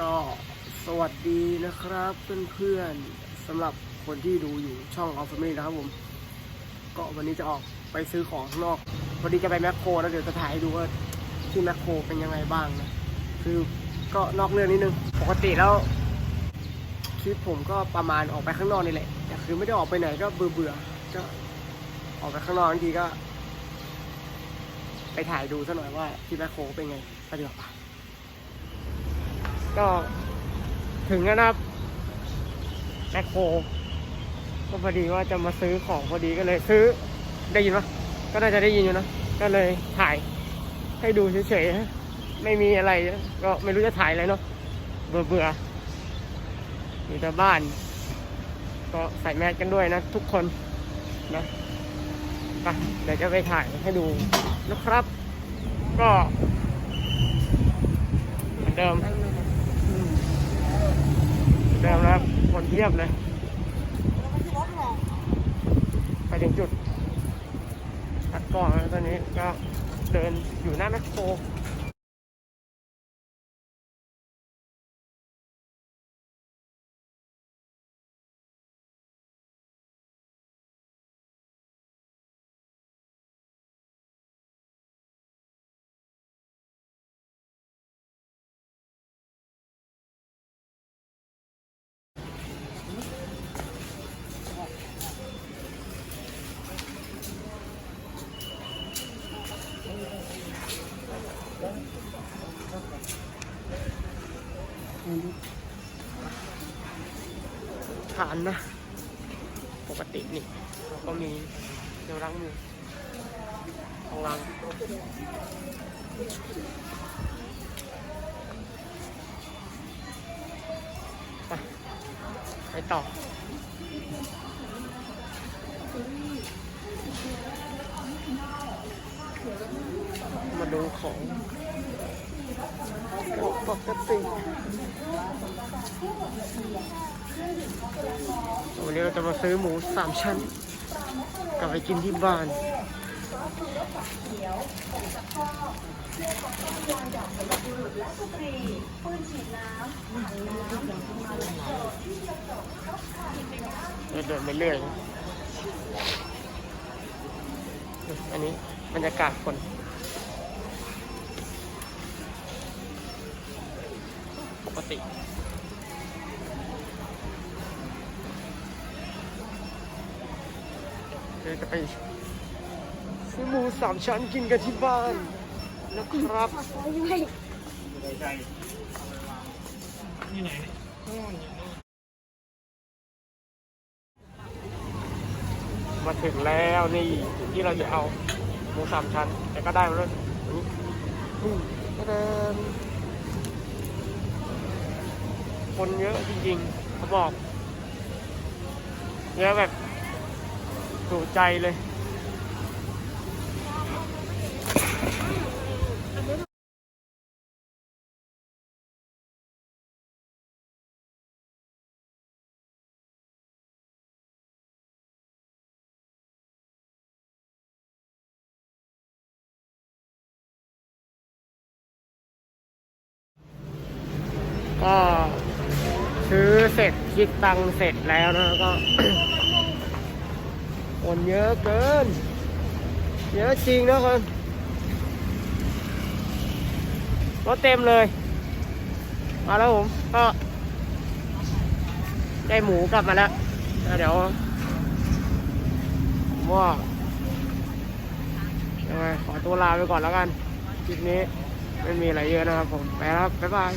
ก็สวัสดีนะครับเพื่อนๆสำหรับคนที่ดูอยู่ช่องออฟฟิศนะครับผม ก็วันนี้จะออกไปซื้อของข้างนอกวันนี้จะไปแมคโครแล้วเดี๋ยวจะถ่ายให้ดูว่าที่แมคโครเป็นยังไงบ้างนะ คือก็นอกเรื่องนิดนึง ปกติแล้วคลิปผมก็ประมาณออกไปข้างนอกนี่แหละแต่คือไม่ได้ออกไปไหนก็เบื่อเบื่อก็ออกไปข้างนอกบางทีก็ ไปถ่ายดูซะหน่อยว่าที่แมคโครเป็นไงไปดีกว่าป ก็ถึงแล้วนะครับแมคโครก็พอดีว่าจะมาซื้อของพอดีก็เลยซื้อได้ยินปะก็น่าจะได้ยินอยู่นะ ก็เลยถ่ายให้ดูเฉยๆ ไม่มีอะไร ก็ไม่รู้จะถ่ายอะไรเนาะ เบื่อเบื่อๆอยู่แต่บ้าน ก็ใส่แมสกันด้วยนะ ทุกคนนะไปเดี๋ยวจะไปถ่ายให้ดูนะครับ ก็เหมือนเดิม เหมือนเดิมนะครับคนเทียบเลย ไปถึงจุดตัดก่อนตอนนี้ก็เดินอยู่หน้าแมคโคร ฐานนะ ปกตินี่เราก็มีเจลล้างมือของล้างไปไปต่อมาดูของ กติวันนี้เราจะมาซื้อหมูสามชั้น กลับไปกินที่บ้านเดินไปเรื่อยนอันนี้บรรยากาศคน กติ เดี๋ยวจะไปซื้อหมูสามชั้นกินกันที่บ้านนะครับมาถึงแล้วนี่ที่เราจะเอาหมูสามชั้น แต่ก็ได้มาแล้วนี่อืมก็เดิน คนเยอะจริงๆเขาบอกเยอะแบบถูกใจเลยก็ ซื้อเสร็จคิดตังเสร็จแล้วนะก็คนเยอะเกิน เยอะจริงนะคนรถเต็มเลย มาแล้วผม ก็ ได้หมูกลับมาแล้ว เดี๋ยวมว่ายังไงขอตัวลาไปก่อนแล้วกันคลิปนี้ไม่มีอะไรเยอะนะครับผม ไปแล้ว บ๊ายบาย